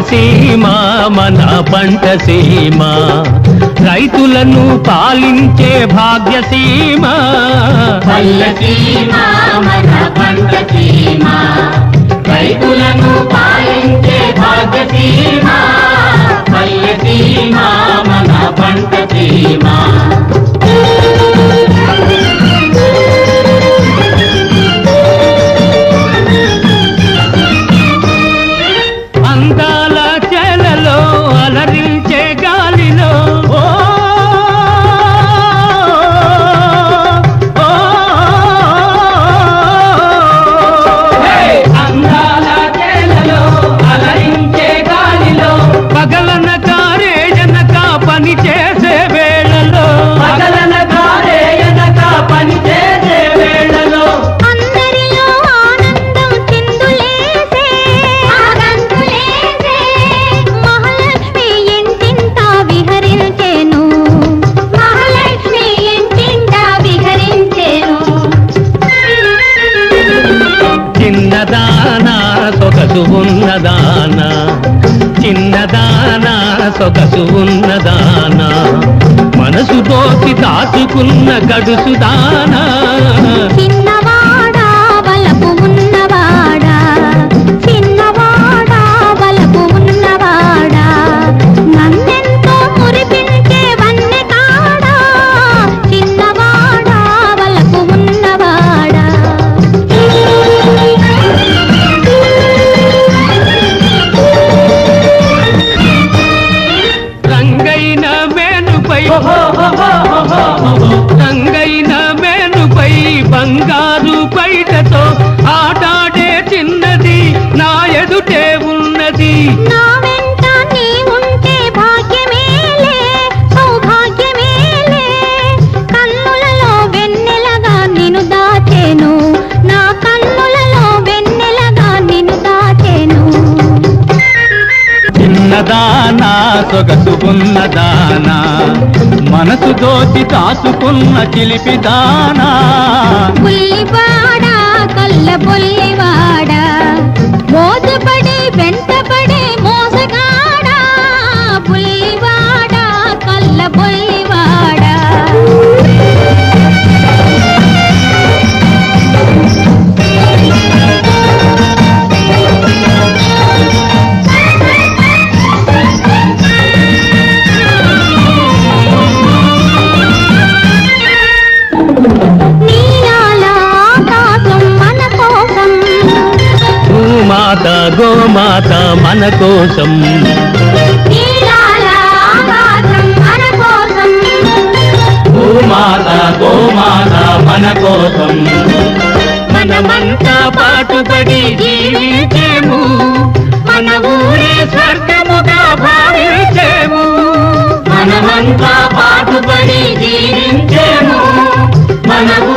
సీమా మన పంట సీమా. రైతులను పాలించే భాగ్యసీమ సీమా మన పంట సీమ. ఉన్నదానా చిన్నదానా సొగసు ఉన్నదానా మనసు దోసి దాచుకున్న గడుసుదానా. దానా సొగసు ఉన్నదానా మనసు దోచి దాచుకున్న చిలిపిదానా మాత గోమాత మన కోసం. గోమాత గోమాత మన కోసం. మనమంతా పాటుపడి జీవించేము. మన ఊరే స్వర్గముగా భావించేము. మనమంతా పాటుపడి జీవించేము. మన